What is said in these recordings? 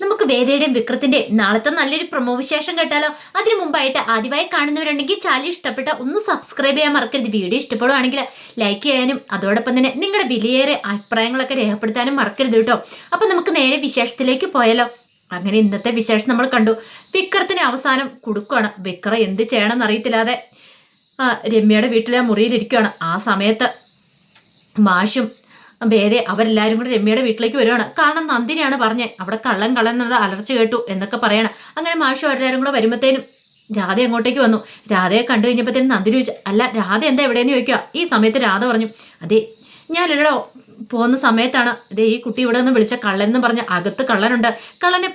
നമുക്ക് വേദയുടെയും വിക്രത്തിന്റെയും നാളത്തെ നല്ലൊരു പ്രൊമോ വിശേഷം കേട്ടാലോ? അതിനു മുമ്പായിട്ട് ആദ്യമായി കാണുന്നവരുണ്ടെങ്കിൽ ചാനൽ ഇഷ്ടപ്പെട്ട ഒന്ന് സബ്സ്ക്രൈബ് ചെയ്യാൻ മറക്കരുത്. വീഡിയോ ഇഷ്ടപ്പെടുവാണെങ്കിൽ ലൈക്ക് ചെയ്യാനും അതോടൊപ്പം തന്നെ നിങ്ങളുടെ വിലയേറെ അഭിപ്രായങ്ങളൊക്കെ രേഖപ്പെടുത്താനും മറക്കരുത് കേട്ടോ. അപ്പൊ നമുക്ക് നേരെ വിശേഷത്തിലേക്ക് പോയാലോ? അങ്ങനെ ഇന്നത്തെ വിശേഷം നമ്മൾ കണ്ടു. വിക്രത്തിന് അവസാനം കൊടുക്കുകയാണ് വിക്ര എന്ത് ചെയ്യണമെന്ന് അറിയത്തില്ലാതെ രമ്യയുടെ വീട്ടിലെ മുറിയിലിരിക്കുകയാണ് ആ സമയത്ത് മാഷും വേറെ അവരെല്ലാവരും കൂടി രമ്യയുടെ വീട്ടിലേക്ക് വരുവാണ്. കാരണം നന്ദിനിയാണ് പറഞ്ഞേ. അവിടെ കള്ളൻ കള്ളൻ എന്നത് അലർച്ച കേട്ടു എന്നൊക്കെ പറയണം. അങ്ങനെ മാഷും അവരെല്ലാരും കൂടെ വരുമ്പോഴത്തേനും രാധ അങ്ങോട്ടേക്ക് വന്നു. രാധയെ കണ്ടു കഴിഞ്ഞപ്പോഴത്തേനും നന്ദിനി ചോദിച്ചു. അല്ല രാധ എന്താ എവിടെയെന്ന് ചോദിക്കുക? ഈ സമയത്ത് രാധ പറഞ്ഞു അതെ ഞാൻ ഇവിടെ പോകുന്ന സമയത്താണ്. ഇതേ ഈ കുട്ടി ഇവിടെ നിന്ന് വിളിച്ച കള്ളൻ എന്ന് പറഞ്ഞ അകത്ത് കള്ളനുണ്ട്. കള്ളനെ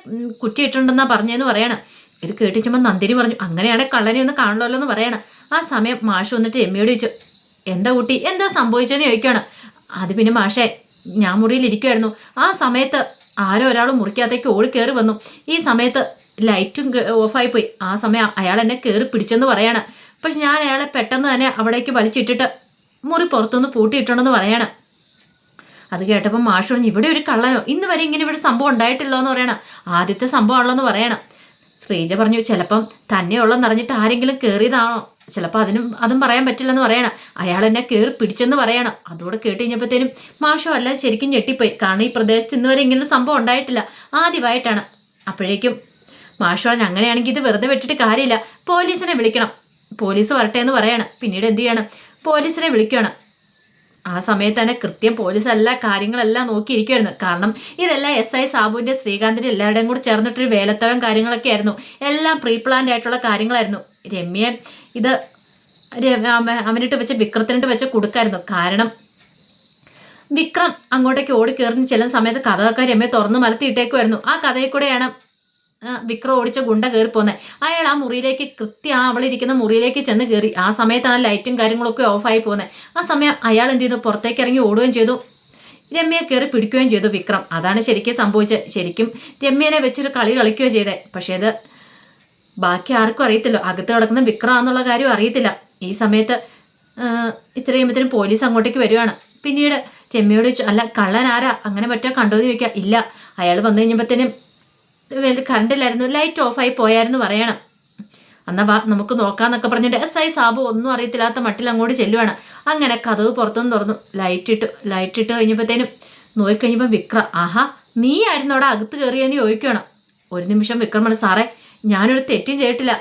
കുറ്റിയിട്ടുണ്ടെന്നാ പറഞ്ഞതെന്ന് പറയണം. ഇത് കേട്ടിച്ചുമ്പോൾ നന്ദിനി പറഞ്ഞു അങ്ങനെയാണെങ്കിൽ കള്ളനെ ഒന്ന് കാണണമല്ലോ എന്ന് പറയണം. ആ സമയം മാഷ് വന്നിട്ട് എമ്മയോട് ചോദിച്ചു എന്താ കുട്ടി? എന്താ സംഭവിച്ചതെന്ന് ചോദിക്കുകയാണ്. അത് പിന്നെ മാഷേ ഞാൻ മുറിയിലിരിക്കുമായിരുന്നു ആ സമയത്ത് ആരോ ഒരാൾ മുറിക്കകത്തേക്ക് ഓടി കയറി വന്നു. ഈ സമയത്ത് ലൈറ്റും ഓഫായി പോയി. ആ സമയം അയാൾ എന്നെ കയറി പിടിച്ചെന്ന് പറയാണ്. പക്ഷെ ഞാൻ അയാളെ പെട്ടെന്ന് തന്നെ അവിടേക്ക് വലിച്ചിട്ടിട്ട് മുറി പുറത്തുനിന്ന് പൂട്ടിയിട്ടുണ്ടെന്ന് പറയാണ്. അത് കേട്ടപ്പോൾ മാഷ് പറഞ്ഞു ഇവിടെ ഒരു കള്ളനോ? ഇന്ന് വരെ ഇങ്ങനെ ഇവിടെ സംഭവം ഉണ്ടായിട്ടില്ലോ എന്ന് പറയണം. ആദ്യത്തെ സംഭവമാണല്ലോ എന്ന് പറയണം. ശ്രീജ പറഞ്ഞു ചിലപ്പം തന്നെയുള്ളെന്ന് അറിഞ്ഞിട്ട് ആരെങ്കിലും കയറിയതാണോ ചിലപ്പോൾ അതിനും അതും പറയാൻ പറ്റില്ലെന്ന് പറയണം. അയാൾ എന്നെ കയറി പിടിച്ചെന്ന് പറയണം. അതോടെ കേട്ട് കഴിഞ്ഞപ്പോഴത്തേനും മാഷോ അല്ല ശരിക്കും ഞെട്ടിപ്പോയി. കാരണം ഈ പ്രദേശത്ത് ഇന്ന് വരെ ഇങ്ങനൊരു സംഭവം ഉണ്ടായിട്ടില്ല. ആദ്യമായിട്ടാണ്. അപ്പോഴേക്കും മാഷോ അങ്ങനെയാണെങ്കിൽ ഇത് വെറുതെ വിട്ടിട്ട് കാര്യമില്ല. പോലീസിനെ വിളിക്കണം. പോലീസ് വരട്ടെ എന്ന് പറയണം. പിന്നീട് എന്ത് ചെയ്യണം? പോലീസിനെ വിളിക്കണം ആ സമയത്ത് തന്നെ കൃത്യം പോലീസ് എല്ലാ കാര്യങ്ങളെല്ലാം നോക്കിയിരിക്കുമായിരുന്നു കാരണം ഇതെല്ലാം എസ് ഐ സാബുവിന്റെ ശ്രീകാന്തിന്റെ എല്ലാവരുടെയും കൂടെ ചേർന്നിട്ടൊരു വേലത്തരം കാര്യങ്ങളൊക്കെ ആയിരുന്നു എല്ലാം പ്രീ പ്ലാൻഡ് ആയിട്ടുള്ള കാര്യങ്ങളായിരുന്നു. രമ്യെ ഇത് അവനിട്ട് വെച്ച് വിക്രത്തിനിട്ട് വെച്ച് കൊടുക്കായിരുന്നു. കാരണം വിക്രം അങ്ങോട്ടേക്ക് ഓടി കയറുന്ന ചില സമയത്ത് കഥ വെക്കാൻ രമ്യ തുറന്ന് മലത്തിയിട്ടേക്കുമായിരുന്നു ആ കഥയിൽ കൂടെയാണ് വിക്രം ഓടിച്ച ഗുണ്ട കയറി പോകുന്നത് അയാൾ ആ മുറിയിലേക്ക് കൃത്യം ആ അവളിരിക്കുന്ന മുറിയിലേക്ക് ചെന്ന് കയറി ആ സമയത്താണ് ലൈറ്റും കാര്യങ്ങളൊക്കെ ഓഫായി പോകുന്നത് ആ സമയം അയാൾ എന്ത് ചെയ്തു? പുറത്തേക്ക് ഇറങ്ങി ഓടുകയും ചെയ്തു. രമ്യയെ കയറി പിടിക്കുകയും ചെയ്തു വിക്രം. അതാണ് ശരിക്കും സംഭവിച്ചത്. ശരിക്കും രമ്യനെ വെച്ചൊരു കളി കളിക്കുകയോ ചെയ്തേ. പക്ഷേ അത് ബാക്കി ആർക്കും അറിയത്തില്ല. അകത്ത് കിടക്കുന്ന വിക്രം എന്നുള്ള കാര്യം അറിയത്തില്ല. ഈ സമയത്ത് ഇത്രയും ഇത്ര കഴിയുമ്പോഴത്തേനും പോലീസ് അങ്ങോട്ടേക്ക് വരുവാണ്. പിന്നീട് രമ്യയോട് അല്ല കള്ളൻ ആരാ? അങ്ങനെ പറ്റോ കണ്ടോ ചോദിക്കാം. ഇല്ല. അയാൾ വന്നു കഴിഞ്ഞപ്പോഴത്തേനും കറണ്ടില്ലായിരുന്നു ലൈറ്റ് ഓഫായി പോയായിരുന്നു പറയണം. എന്നാ വാ നമുക്ക് നോക്കാന്നൊക്കെ പറഞ്ഞിട്ട് എസ് ഐ സാബു ഒന്നും അറിയത്തില്ലാത്ത മട്ടിൽ അങ്ങോട്ട് ചെല്ലുവാണ്. അങ്ങനെ കഥവ് പുറത്തുനിന്ന് തുറന്നു. ലൈറ്റ് ഇട്ട് ലൈറ്റ് ഇട്ട് കഴിഞ്ഞപ്പോഴത്തേനും നോക്കിക്കഴിഞ്ഞപ്പോൾ വിക്ര ആഹാ നീ ആയിരുന്നു അവിടെ അകത്ത് കയറിയെന്ന് ചോദിക്കണം. ഒരു നിമിഷം വിക്രമാണ് സാറേ ഞാനൊരു തെറ്റും ചെയ്തിട്ടില്ല.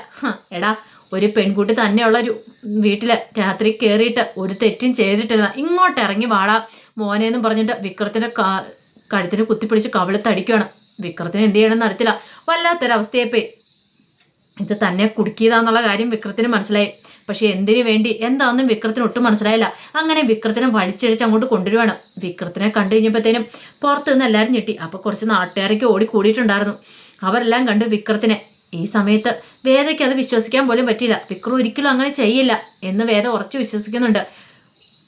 എടാ ഒരു പെൺകുട്ടി തന്നെയുള്ള ഒരു വീട്ടിൽ രാത്രി കയറിയിട്ട് ഒരു തെറ്റും ചെയ്തിട്ടില്ല. ഇങ്ങോട്ട് ഇറങ്ങി വാടാ മോനെന്നും പറഞ്ഞിട്ട് വിക്രത്തിന്റെ കഴുത്തിന് കുത്തിപ്പിടിച്ച് കവിളത്തടിക്കുകയാണ് വിക്രത്തിന് എന്ത് ചെയ്യണമെന്ന് അറിയത്തില്ല. വല്ലാത്തൊരവസ്ഥയെപ്പോയി ഇത് തന്നെ കുടുക്കിയതാന്നുള്ള കാര്യം വിക്രത്തിന് മനസ്സിലായി. പക്ഷെ എന്തിനു വേണ്ടി? എന്താണെന്നും വിക്രത്തിന് ഒട്ടും മനസ്സിലായില്ല. അങ്ങനെ വിക്രത്തിനെ വലിച്ചിഴച്ച് അങ്ങോട്ട് കൊണ്ടുവരുവാണ്. വിക്രത്തിനെ കണ്ടു കഴിഞ്ഞപ്പോഴത്തേനും പുറത്ത് നിന്ന് എല്ലാവരും ഞെട്ടി. അപ്പൊ കുറച്ച് നാട്ടുകാരൊക്കെ ഓടി കൂടിയിട്ടുണ്ടായിരുന്നു. അവരെല്ലാം കണ്ട് വിക്രത്തിനെ. ഈ സമയത്ത് വേദയ്ക്ക് അത് വിശ്വസിക്കാൻ പോലും പറ്റില്ല വിക്രം ഒരിക്കലും അങ്ങനെ ചെയ്യില്ല എന്ന് വേദ ഉറച്ചു വിശ്വസിക്കുന്നുണ്ട്.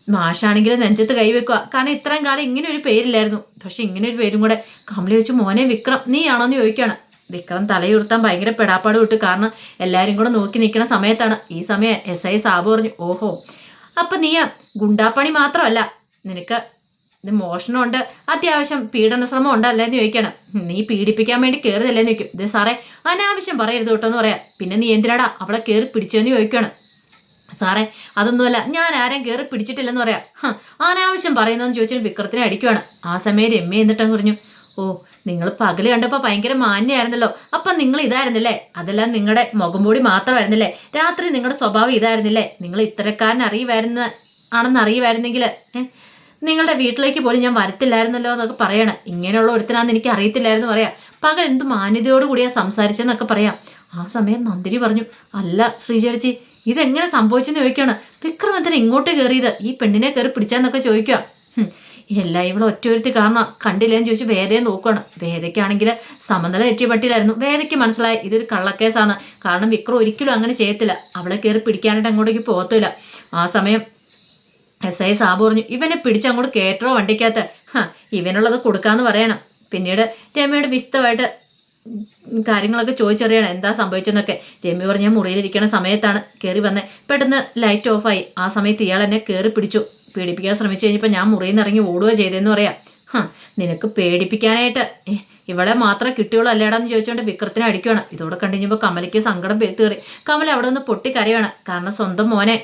മാഷാണെങ്കിൽ നെഞ്ചത്ത് കൈവെക്കുക. കാരണം ഇത്രയും കാലം ഇങ്ങനെ ഒരു പേരില്ലായിരുന്നു. പക്ഷെ ഇങ്ങനെ ഒരു പേരും കൂടെ കമലി വെച്ച് മോനെ വിക്രം നീയാണോന്ന് ചോദിക്കുകയാണ്. വിക്രം തലയുർത്താൻ ഭയങ്കര പെടാപ്പാട് വിട്ടു കാരണം എല്ലാവരും കൂടെ നോക്കി നിൽക്കുന്ന സമയത്താണ് ഈ സമയം എസ് ഐ സാബു പറഞ്ഞു ഓഹോ അപ്പം നീ ഗുണ്ടാപ്പണി മാത്രമല്ല നിനക്ക് ഇത് മോഷണമുണ്ട് അത്യാവശ്യം പീഡന ശ്രമം ഉണ്ടല്ലേ എന്ന് ചോദിക്കണം നീ പീഡിപ്പിക്കാൻ വേണ്ടി കയറിയതല്ലേന്ന് ചോദിക്കും. ഇത് സാറേ അനാവശ്യം പറയരുത് കേട്ടോ എന്ന് പറയാം. പിന്നെ നീ എന്തിനാടാ അവളെ കയറി പിടിച്ചെന്ന് ചോദിക്കണം സാറേ അതൊന്നുമല്ല. ഞാൻ ആരെയും കയറി പിടിച്ചിട്ടില്ലെന്ന് പറയാം. അനാവശ്യം പറയുന്നതെന്ന് ചോദിച്ചാൽ വിക്രത്തിനെ അടിക്കുവാണ്. ആ സമയം രമ്യ എന്നിട്ടങ്ങ് പറഞ്ഞു ഓ നിങ്ങൾ പകൽ കണ്ടപ്പോൾ ഭയങ്കര മാന്യായിരുന്നല്ലോ അപ്പം നിങ്ങൾ ഇതായിരുന്നില്ലേ? അതെല്ലാം നിങ്ങളുടെ മുഖം മുഖംമൂടി മാത്രമായിരുന്നില്ലേ? രാത്രി നിങ്ങളുടെ സ്വഭാവം ഇതായിരുന്നില്ലേ? നിങ്ങൾ ഇത്തരക്കാരൻ അറിയുമായിരുന്ന ആണെന്ന് അറിയുമായിരുന്നെങ്കിൽ നിങ്ങളുടെ വീട്ടിലേക്ക് പോലും ഞാൻ വരത്തില്ലായിരുന്നല്ലോ എന്നൊക്കെ പറയണം. ഇങ്ങനെയുള്ള ഒരുത്തനാന്ന് എനിക്ക് അറിയത്തില്ലായിരുന്നു പറയാം. പകൽ എന്ത് മാന്യതയോടുകൂടിയാണ് സംസാരിച്ചെന്നൊക്കെ പറയാം. ആ സമയം നന്ദിനി പറഞ്ഞു. അല്ല ശ്രീചേച്ചി ഇതെങ്ങനെ സംഭവിച്ചെന്ന് ചോദിക്കുകയാണ്. വിക്രം എന്തിനാ ഇങ്ങോട്ട് കയറിയത് ഈ പെണ്ണിനെ കയറി പിടിച്ചാന്നൊക്കെ ചോദിക്കുക. എല്ലാം ഇവിടെ ഒറ്റയൊരുത്തി കാരണം കണ്ടില്ലേന്ന് ചോദിച്ചു വേദയെ നോക്കുകയാണ് വേദയ്ക്കാണെങ്കിൽ സമനില തെറ്റിയ പട്ടിയിലായിരുന്നു. വേദയ്ക്ക് മനസ്സിലായി ഇതൊരു കള്ളക്കേസാണ്. കാരണം വിക്രം ഒരിക്കലും അങ്ങനെ ചെയ്യത്തില്ല. അവളെ കയറി പിടിക്കാനായിട്ട് അങ്ങോട്ടേക്ക് പോകത്തില്ല ആ സമയം എസ് ഐ സാബ് പറഞ്ഞു ഇവനെ പിടിച്ച് അങ്ങോട്ട് കയറ്ററോ വണ്ടിക്കകത്ത്? ഇവനുള്ളത് കൊടുക്കാന്ന് പറയണം. പിന്നീട് രമയോട് വിശദമായിട്ട് കാര്യങ്ങളൊക്കെ ചോദിച്ചറിയണം. എന്താ സംഭവിച്ചെന്നൊക്കെ. രമ്യ പറഞ്ഞ മുറിയിലിരിക്കുന്ന സമയത്താണ് കയറി വന്നത് പെട്ടെന്ന് ലൈറ്റ് ഓഫായി ആ സമയത്ത് ഇയാൾ എന്നെ കയറി പിടിച്ചു. പീഡിപ്പിക്കാൻ ശ്രമിച്ചു കഴിഞ്ഞപ്പോൾ ഞാൻ മുറിയിൽ നിന്ന് ഇറങ്ങി ഓടുകയോ ചെയ്തതെന്ന് പറയാം. ഹാ നിനക്ക് പേടിപ്പിക്കാനായിട്ട്. ഇവളെ മാത്രം കിട്ടിയുള്ളൂ അല്ലേടാന്ന് ചോദിച്ചുകൊണ്ട് വിക്രത്തിനെ അടിക്കുകയാണ് ഇതോടെ കണ്ടുകഴിഞ്ഞപ്പോൾ കമലയ്ക്ക് സങ്കടം പെരുത്തേറി കമല അവിടെ നിന്ന് പൊട്ടിക്കരയാണ് കാരണം സ്വന്തം മോനെ.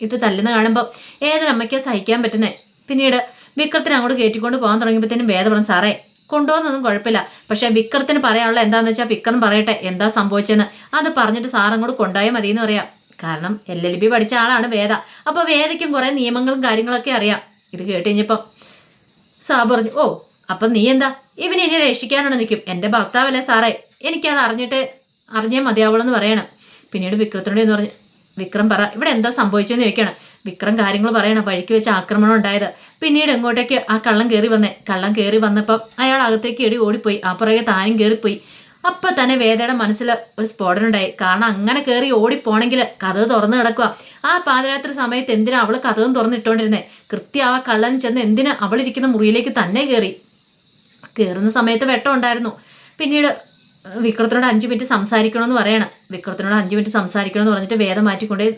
ഇട്ട് തല്ലുന്ന കാണുമ്പോൾ ഏതൊരമ്മയ്ക്കാ സഹിക്കാൻ പറ്റുന്നേ? പിന്നീട് വിക്രത്തിനെ അങ്ങോട്ട് കയറ്റിക്കൊണ്ട് പോകാൻ തുടങ്ങിയപ്പോഴത്തേനും വേദ സാറേ കൊണ്ടുപോകുന്നൊന്നും കുഴപ്പമില്ല. പക്ഷേ വിക്രത്തിന് പറയാനുള്ള എന്താന്ന് വെച്ചാൽ വിക്രം പറയട്ടെ എന്താ സംഭവിച്ചെന്ന്. അത് പറഞ്ഞിട്ട് സാർ അങ്ങോട്ട് കൊണ്ടുപോയാൽ മതി എന്ന് പറയാം. കാരണം എൽ എൽ ബി പഠിച്ച ആളാണ് വേദ. അപ്പോൾ വേദയ്ക്കും കുറേ നിയമങ്ങളും കാര്യങ്ങളൊക്കെ അറിയാം. ഇത് കേട്ട് കഴിഞ്ഞപ്പം സാ പറഞ്ഞു ഓ അപ്പം നീ എന്താ? ഇവനെ ഇനി രക്ഷിക്കാനാണ് നിൽക്കും എന്റെ ഭർത്താവല്ലേ സാറേ? എനിക്കത് അറിഞ്ഞിട്ട് അറിഞ്ഞേ മതിയാവുള്ളൂ എന്ന് പറയണം. പിന്നീട് വിക്രത്തിനോട് എന്ന് പറഞ്ഞു വിക്രം പറ ഇവിടെ എന്താ സംഭവിച്ചതെന്ന് ചോദിക്കണം. വിക്രം കാര്യങ്ങൾ പറയണം വഴിക്ക് വെച്ച് ആക്രമണം ഉണ്ടായത്. പിന്നീട് എങ്ങോട്ടേക്ക് ആ കള്ളം കയറി വന്നേ. കള്ളം കയറി വന്നപ്പം അയാൾ അകത്തേക്ക് എടി ഓടിപ്പോയി. ആ പുറകെ താനും കയറിപ്പോയി അപ്പം തന്നെ വേദയുടെ മനസ്സിൽ ഒരു സ്ഫോടനം ഉണ്ടായി. കാരണം അങ്ങനെ കയറി ഓടിപ്പോണെങ്കിൽ കഥവ് തുറന്നു കിടക്കുക ആ പാതിരാത്രി സമയത്ത് എന്തിനാ അവൾ കഥവും തുറന്നിട്ടോണ്ടിരുന്നേ? കൃത്യ ആ കള്ളൻ ചെന്ന് എന്തിനാ അവളിരിക്കുന്ന മുറിയിലേക്ക് തന്നെ കയറി കയറുന്ന സമയത്ത് വെട്ടം ഉണ്ടായിരുന്നു. പിന്നീട് വിക്രത്തിനോട് അഞ്ച് മിനിറ്റ് സംസാരിക്കണമെന്ന് പറയണം. വിക്രത്തിനോട് അഞ്ച് മിനിറ്റ് സംസാരിക്കണമെന്ന് പറഞ്ഞിട്ട് വേദം മാറ്റിക്കൊണ്ടേ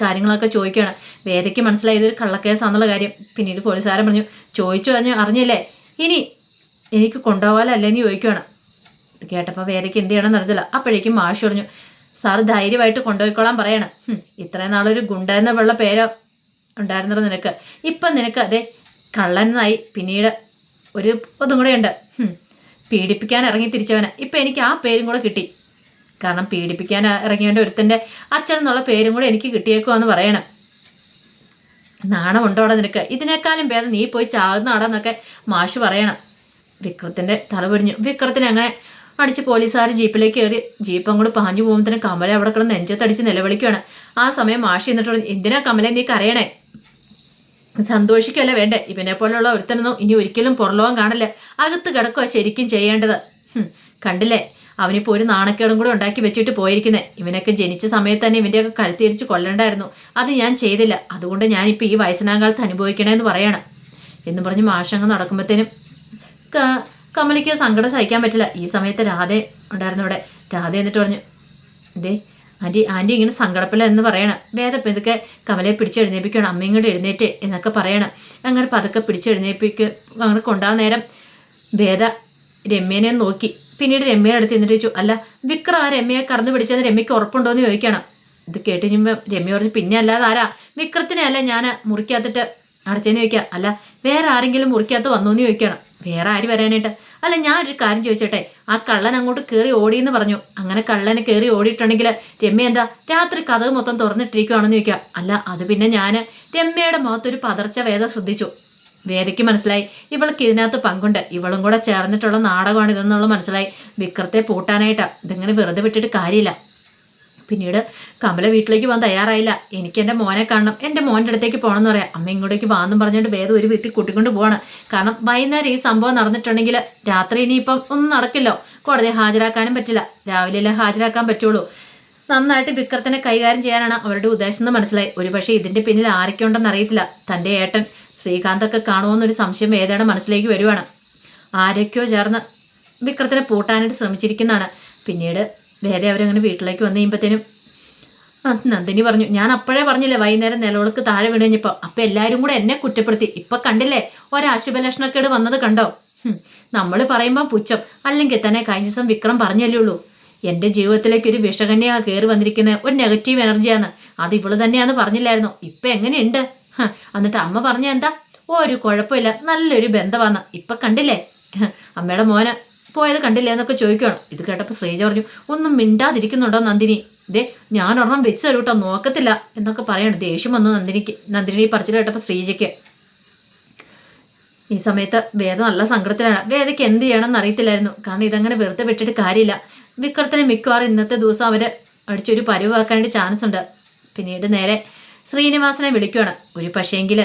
കാര്യങ്ങളൊക്കെ ചോദിക്കുകയാണ്. വേദയ്ക്ക് മനസ്സിലായത് ഒരു കള്ളക്കേസാന്നുള്ള കാര്യം. പിന്നീട് പോലീസുകാരൻ പറഞ്ഞു ചോദിച്ചു പറഞ്ഞു അറിഞ്ഞില്ലേ? ഇനി എനിക്ക് കൊണ്ടുപോകാലല്ലേന്ന് ചോദിക്കുകയാണ്. ഇത് കേട്ടപ്പോൾ വേദയ്ക്ക് എന്ത് ചെയ്യണമെന്ന് അറിയത്തില്ല. അപ്പോഴേക്കും മാഷ് പറഞ്ഞു സാർ ധൈര്യമായിട്ട് കൊണ്ടുപോയിക്കോളാൻ പറയണം. ഇത്രയും നാളൊരു ഗുണ്ട എന്ന വെള്ള പേര് ഉണ്ടായിരുന്നത് നിനക്ക്. ഇപ്പം നിനക്ക് അതെ കള്ളനായി പിന്നീട് ഒരു ഒന്നും കൂടെ ഉണ്ട്. പീഡിപ്പിക്കാൻ ഇറങ്ങി തിരിച്ചവനെ. ഇപ്പം എനിക്ക് ആ പേരും കൂടെ കിട്ടി. കാരണം പീഡിപ്പിക്കാൻ ഇറങ്ങിയവന്റെ ഒരുത്തന്റെ അച്ഛൻ എന്നുള്ള പേരും കൂടെ എനിക്ക് കിട്ടിയേക്കുവാന്ന് പറയണം. നാണമുണ്ടോടെ നിനക്ക്? ഇതിനേക്കാളും ഭേദം നീ പോയി ചാകുന്നാടാന്നൊക്കെ മാഷ് പറയണം. വിക്രത്തിന്റെ തല പൊടിഞ്ഞു വിക്രത്തിനെ അങ്ങനെ അടിച്ച് പോലീസുകാർ ജീപ്പിലേക്ക് കയറി ജീപ്പ് അങ്ങോട്ട് പാഞ്ഞു പോകുമ്പോൾ തന്നെ കമല അവിടെ കിടന്ന് നെഞ്ചത്തടിച്ച് നിലവിളിക്കുകയാണ് ആ സമയം മാഷി എന്നിട്ട് എന്തിനാ കമലെ നീ കരയണേ? സന്തോഷിക്കല്ല വേണ്ടേ? ഇവനെ പോലുള്ള ഒരുത്തനൊന്നും ഇനി ഒരിക്കലും പുറലോകം കാണില്ല. അകത്ത് കിടക്കുക ശരിക്കും ചെയ്യേണ്ടത്. കണ്ടില്ലേ? അവനിപ്പോൾ ഒരു നാണക്കേടും കൂടെ ഉണ്ടാക്കി വെച്ചിട്ട് പോയിരിക്കുന്നത് ഇവനൊക്കെ ജനിച്ച സമയത്ത് തന്നെ ഇവന്റെയൊക്കെ കഴുത്തിരിച്ച് കൊല്ലണ്ടായിരുന്നു. അത് ഞാൻ ചെയ്തില്ല. അതുകൊണ്ട് ഞാനിപ്പോൾ ഈ വയസ്സനാകാലത്ത് അനുഭവിക്കണേന്ന് പറയണം. എന്ന് പറഞ്ഞ് മാഷങ്ങ് നടക്കുമ്പോഴത്തേനും ക- കമലയ്ക്ക് സങ്കടം സഹിക്കാൻ പറ്റില്ല. ഈ സമയത്ത് രാധേ ഉണ്ടായിരുന്നു ഇവിടെ. രാധ എന്നിട്ട് പറഞ്ഞു ഇതേ ആന്റി ആന്റി ഇങ്ങനെ സങ്കടപ്പില്ല എന്ന് പറയണം. വേദപ്പം ഇതൊക്കെ കമലയെ പിടിച്ചെഴുന്നേപ്പിക്കണം അമ്മയും കൂടെ എഴുന്നേറ്റ് എന്നൊക്കെ പറയണം. അങ്ങനെ പതുക്കെ പിടിച്ചെഴുന്നേപ്പിക്ക് അങ്ങനെ കൊണ്ടാകുന്ന നേരം വേദ രമ്യനെ നോക്കി. പിന്നീട് രമ്യയുടെ അടുത്ത് എന്നിട്ട് ചോദിച്ചു അല്ല വിക്രം ആ രമ്യയെ കടന്നു പിടിച്ചെന്ന് രമ്യക്ക് ഉറപ്പുണ്ടോ എന്ന് ചോദിക്കണം. ഇത് കേട്ട് കഴിയുമ്പോൾ രമ്യ പറഞ്ഞു പിന്നെ അല്ലാതെ ആരാ? വിക്രത്തിനെ അല്ല ഞാൻ മുറിക്കാത്തിട്ട് ചെന്ന് ചോദിക്കുക അല്ല വേറെ ആരെങ്കിലും മുറിക്കകത്ത് വന്നു എന്ന് ചോദിക്കണം വേറെ ആര് വരാനായിട്ട്? അല്ല ഞാൻ ഒരു കാര്യം ചോദിച്ചോട്ടെ. ആ കള്ളൻ അങ്ങോട്ട് കയറി എന്ന് പറഞ്ഞു. അങ്ങനെ കള്ളനെ കയറി ഓടിയിട്ടുണ്ടെങ്കിൽ രമ്യ എന്താ? രാത്രി കഥവ് മൊത്തം തുറന്നിട്ടിരിക്കുകയാണെന്ന് ചോദിക്കുക. അല്ല അത് പിന്നെ ഞാൻ രമ്യയുടെ മുഖത്തൊരു പതർച്ച വേദ ശ്രദ്ധിച്ചു. വേദയ്ക്ക് മനസ്സിലായി ഇവൾക്ക് ഇതിനകത്ത് പങ്കുണ്ട്. ഇവളും കൂടെ ചേർന്നിട്ടുള്ള നാടകമാണ് ഇതെന്നുള്ള മനസ്സിലായി. വിക്രത്തെ പൂട്ടാനായിട്ടാ. ഇതിങ്ങനെ വെറുതെ വിട്ടിട്ട് കാര്യമില്ല. പിന്നീട് കമല വീട്ടിലേക്ക് പോകാൻ തയ്യാറായില്ല. എനിക്ക് എന്റെ മോനെ കാണണം. എന്റെ മോന്റെ അടുത്തേക്ക് പോകണം എന്ന് പറയാം. അമ്മ ഇങ്ങോട്ടേക്ക് വാന്നും പറഞ്ഞുകൊണ്ട് വേദം ഒരു വീട്ടിൽ കൂട്ടിക്കൊണ്ട് പോകണം കാരണം വൈകുന്നേരം ഈ സംഭവം നടന്നിട്ടുണ്ടെങ്കിൽ രാത്രി ഇനിയിപ്പം ഒന്നും നടക്കില്ലോ. കോടതിയെ ഹാജരാക്കാനും പറ്റില്ല. രാവിലെ ഹാജരാക്കാൻ പറ്റുള്ളൂ. നന്നായിട്ട് വിക്രത്തിനെ കൈകാര്യം ചെയ്യാനാണ് അവരുടെ ഉദ്ദേശം എന്ന് മനസ്സിലായി. ഒരുപക്ഷെ ഇതിന്റെ പിന്നിൽ ആരൊക്കെ ഉണ്ടെന്ന് അറിയത്തില്ല. തന്റെ ഏട്ടൻ ശ്രീകാന്തൊക്കെ കാണുമോന്നൊരു സംശയം വേദയുടെ മനസ്സിലേക്ക് വരുവാണ്. ആരൊക്കെയോ ചേർന്ന് വിക്രത്തിനെ പൂട്ടാനായിട്ട് ശ്രമിച്ചിരിക്കുന്നതാണ്. പിന്നീട് വേദ അവരങ്ങനെ വീട്ടിലേക്ക് വന്നു കഴിയുമ്പോഴത്തേനും നന്ദിനി പറഞ്ഞു ഞാൻ അപ്പോഴേ പറഞ്ഞില്ലേ വൈകുന്നേരം നിലവിളക്ക് താഴെ വീണ് കഴിഞ്ഞപ്പോൾ അപ്പം എല്ലാവരും കൂടെ എന്നെ കുറ്റപ്പെടുത്തി. ഇപ്പം കണ്ടില്ലേ? ഒരാശുഭലക്ഷണക്കേട് വന്നത് കണ്ടോ? നമ്മൾ പറയുമ്പോൾ പുച്ഛം. അല്ലെങ്കിൽ തന്നെ കഴിഞ്ഞ ദിവസം വിക്രം പറഞ്ഞല്ലേ ഉള്ളൂ എന്റെ ജീവിതത്തിലേക്ക് ഒരു വിഷകന്യാ കയറി വന്നിരിക്കുന്ന ഒരു നെഗറ്റീവ് എനർജിയാണ്. അത് ഇവൾ തന്നെയാന്ന് പറഞ്ഞില്ലായിരുന്നു. ഇപ്പം എങ്ങനെയുണ്ട്? എന്നിട്ട് അമ്മ പറഞ്ഞ എന്താ? ഒരു കുഴപ്പമില്ല നല്ലൊരു ബന്ധമാണ് ഇപ്പം കണ്ടില്ലേ? അമ്മയുടെ മോന് പോയത് കണ്ടില്ലേ എന്നൊക്കെ ചോദിക്കുകയാണ്. ഇത് കേട്ടപ്പോൾ ശ്രീജ പറഞ്ഞു ഒന്നും മിണ്ടാതിരിക്കുന്നുണ്ടോ നന്ദിനി? ഇതേ ഞാൻ ഒരെണ്ണം വെച്ച് തരൂട്ടോ നോക്കത്തില്ല എന്നൊക്കെ പറയണം. ദേഷ്യം വന്നു നന്ദിനിക്ക്. നന്ദിനി ഈ കേട്ടപ്പോൾ ശ്രീജയ്ക്ക് ഈ സമയത്ത് വേദ നല്ല സങ്കടത്തിലാണ്. വേദയ്ക്ക് എന്ത് ചെയ്യണമെന്ന് അറിയത്തില്ലായിരുന്നു. കാരണം ഇതങ്ങനെ വെറുതെ വിട്ടിട്ട് കാര്യമില്ല. വിക്രത്തിനെ മിക്കവാറും ഇന്നത്തെ ദിവസം അവർ അടിച്ചൊരു പരുവാക്കാനായിട്ട് ചാൻസ് ഉണ്ട്. പിന്നീട് നേരെ ശ്രീനിവാസനെ വിളിക്കുകയാണ് ഒരു പക്ഷേങ്കിൽ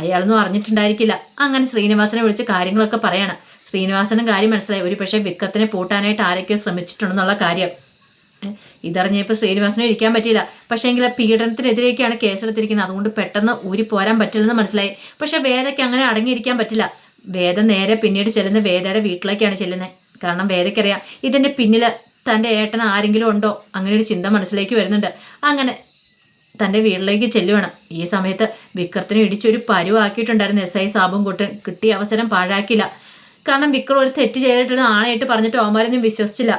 അയാളൊന്നും അറിഞ്ഞിട്ടുണ്ടായിരിക്കില്ല. അങ്ങനെ ശ്രീനിവാസനെ വിളിച്ച് കാര്യങ്ങളൊക്കെ പറയണം. ശ്രീനിവാസനും കാര്യം മനസ്സിലായി. ഒരു പക്ഷേ വിക്കത്തിനെ പൂട്ടാനായിട്ട് ആരൊക്കെയോ ശ്രമിച്ചിട്ടുണ്ടെന്നുള്ള കാര്യം. ഇതറിഞ്ഞപ്പോൾ ശ്രീനിവാസനും ഇരിക്കാൻ പറ്റിയില്ല. പക്ഷേ എങ്കിൽ പീഡനത്തിനെതിരെയൊക്കെയാണ് കേസെടുത്തിരിക്കുന്നത്. അതുകൊണ്ട് പെട്ടെന്ന് ഊരി പോരാൻ പറ്റില്ലെന്ന് മനസ്സിലായി. പക്ഷേ വേദയ്ക്ക് അങ്ങനെ അടങ്ങിയിരിക്കാൻ പറ്റില്ല. വേദ നേരെ പിന്നീട് ചെല്ലുന്ന വേദയുടെ വീട്ടിലേക്കാണ് ചെല്ലുന്നത്. കാരണം വേദയ്ക്കറിയാം ഇതിന്റെ പിന്നിൽ തന്റെ ഏട്ടൻ ആരെങ്കിലും ഉണ്ടോ? അങ്ങനെ ഒരു ചിന്ത മനസ്സിലേക്ക് വരുന്നുണ്ട്. അങ്ങനെ തന്റെ വീട്ടിലേക്ക് ചെല്ലുവാണ്. ഈ സമയത്ത് വിക്രത്തിനെ ഇടിച്ചൊരു പരുവാക്കിയിട്ടുണ്ടായിരുന്നു എസ് ഐ സാബും കൂട്ട്. കിട്ടിയ അവസരം പാഴാക്കില്ല കാരണം വിക്രം ഒരു തെറ്റ് ചെയ്തിട്ടുള്ള ആണായിട്ട് പറഞ്ഞിട്ട് ഓമാരൊന്നും വിശ്വസിച്ചില്ല.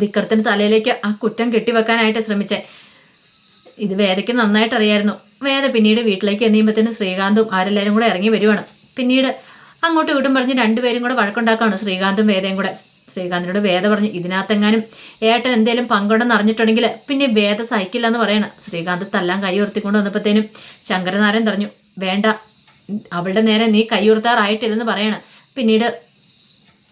വിക്രത്തിന് തലയിലേക്ക് ആ കുറ്റം കെട്ടിവെക്കാനായിട്ട് ശ്രമിച്ചേ. ഇത് വേദയ്ക്ക് നന്നായിട്ട് അറിയായിരുന്നു. വേദ പിന്നീട് വീട്ടിലേക്ക് എന്നിയുമ്പത്തേനും ശ്രീകാന്തും ആരെല്ലാവരും കൂടെ ഇറങ്ങി വരുവാണ്. പിന്നീട് അങ്ങോട്ടും ഇങ്ങോട്ടും പറഞ്ഞ് രണ്ടുപേരും കൂടെ വഴക്കുണ്ടാക്കുകയാണ് ശ്രീകാന്തും വേദയും കൂടെ. ശ്രീകാന്തിനോട് വേദ പറഞ്ഞു ഇതിനകത്തെങ്ങാനും ഏട്ടൻ എന്തെങ്കിലും പങ്കുണ്ടെന്ന് അറിഞ്ഞിട്ടുണ്ടെങ്കിൽ പിന്നെ വേദ സഹിക്കില്ല എന്ന് പറയണം. ശ്രീകാന്ത് തല്ലാൻ കൈ ഉയർത്തിക്കൊണ്ട് വന്നപ്പോഴത്തേനും ശങ്കരനാരായൻ പറഞ്ഞു വേണ്ട അവളുടെ നേരെ നീ കൈ ഉയർത്താറായിട്ടില്ലെന്ന് പറയണം. പിന്നീട്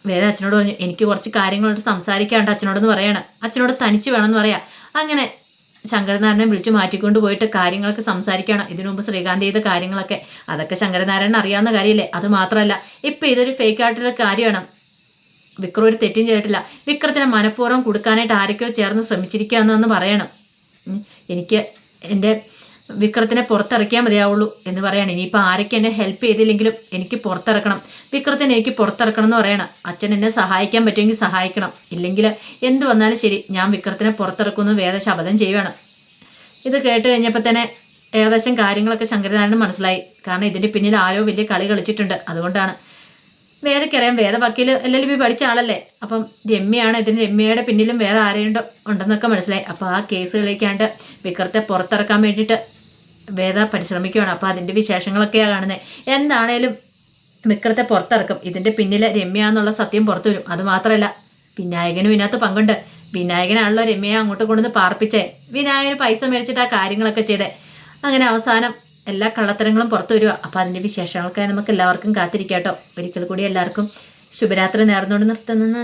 വേദ അച്ഛനോട് പറഞ്ഞു എനിക്ക് കുറച്ച് കാര്യങ്ങളോട് സംസാരിക്കാണ്ട് അച്ഛനോടെന്ന് പറയണം. അച്ഛനോട് തനിച്ച് വേണമെന്ന് പറയാം. അങ്ങനെ ശങ്കരനാരായണനെ വിളിച്ച് മാറ്റിക്കൊണ്ട് പോയിട്ട് കാര്യങ്ങളൊക്കെ സംസാരിക്കണം. ഇതിനു മുമ്പ് ശ്രീകാന്ത് ചെയ്ത കാര്യങ്ങളൊക്കെ. അതൊക്കെ ശങ്കരനാരായണൻ അറിയാവുന്ന കാര്യമല്ലേ അത് മാത്രമല്ല ഇപ്പം ഇതൊരു ഫേക്ക് ആയിട്ടുള്ള കാര്യമാണ്. വിക്രം ഒരു തെറ്റും ചെയ്തിട്ടില്ല. വിക്രത്തിനെ മനഃപൂർവം കൊടുക്കാനായിട്ട് ആരൊക്കെയോ ചേർന്ന് ശ്രമിച്ചിരിക്കുക എന്നൊന്ന് പറയണം. എനിക്ക് എന്റെ വിക്രത്തിനെ പുറത്തിറക്കിയാൽ മതിയാവുള്ളൂ എന്ന് പറയാണ്. ഇനിയിപ്പോൾ ആരൊക്കെ എന്നെ ഹെൽപ്പ് ചെയ്തില്ലെങ്കിലും എനിക്ക് പുറത്തിറക്കണം. വിക്രത്തിനെ എനിക്ക് പുറത്തിറക്കണം എന്ന് പറയണം. അച്ഛൻ എന്നെ സഹായിക്കാൻ പറ്റുമെങ്കിൽ സഹായിക്കണം. ഇല്ലെങ്കിൽ എന്ത് വന്നാലും ശരി ഞാൻ വിക്രത്തിനെ പുറത്തിറക്കുമെന്ന് വേദ ശപഥം ചെയ്യുവാണ്. ഇത് കേട്ട് കഴിഞ്ഞപ്പോൾ തന്നെ ഏകദേശം കാര്യങ്ങളൊക്കെ ശങ്കരനാരായണൻ മനസ്സിലായി. കാരണം ഇതിന്റെ പിന്നിൽ ആരോ വലിയ കളി കളിച്ചിട്ടുണ്ട്. അതുകൊണ്ടാണ്. വേദക്കറിയാം വേദ വക്കീൽ എൽ പഠിച്ച ആളല്ലേ? അപ്പം രമ്യയാണ്. ഇതിന് രമ്യയുടെ പിന്നിലും വേറെ ആരെയുണ്ടോ ഉണ്ടെന്നൊക്കെ മനസ്സിലായി. അപ്പോൾ ആ കേസ് കളിക്കാണ്ട് വിക്രത്തെ പുറത്തിറക്കാൻ വേണ്ടിയിട്ട് വേദ പരിശ്രമിക്കുകയാണ്. അപ്പോൾ അതിന്റെ വിശേഷങ്ങളൊക്കെയാണ് കാണുന്നത് എന്താണേലും വിക്രത്തെ പുറത്തിറക്കും. ഇതിന്റെ പിന്നിൽ രമ്യ എന്നുള്ള സത്യം പുറത്തു വരും. അതുമാത്രമല്ല വിനായകനും ഇതിനകത്ത് പങ്കുണ്ട്. വിനായകനാണല്ലോ രമ്യയെ അങ്ങോട്ട് കൊണ്ടുവന്ന് പാർപ്പിച്ചേ. വിനായകന് പൈസ മേടിച്ചിട്ട് ആ കാര്യങ്ങളൊക്കെ ചെയ്തേ. അങ്ങനെ അവസാനം എല്ലാ കള്ളത്തരങ്ങളും പുറത്തു വരിക. അപ്പോൾ അതിന്റെ വിശേഷങ്ങൾക്കായി നമുക്ക് എല്ലാവർക്കും കാത്തിരിക്കാം കേട്ടോ. ഒരിക്കൽ കൂടി എല്ലാവർക്കും ശുഭരാത്രി നേർന്നുകൊണ്ട് നിർത്തുന്നു.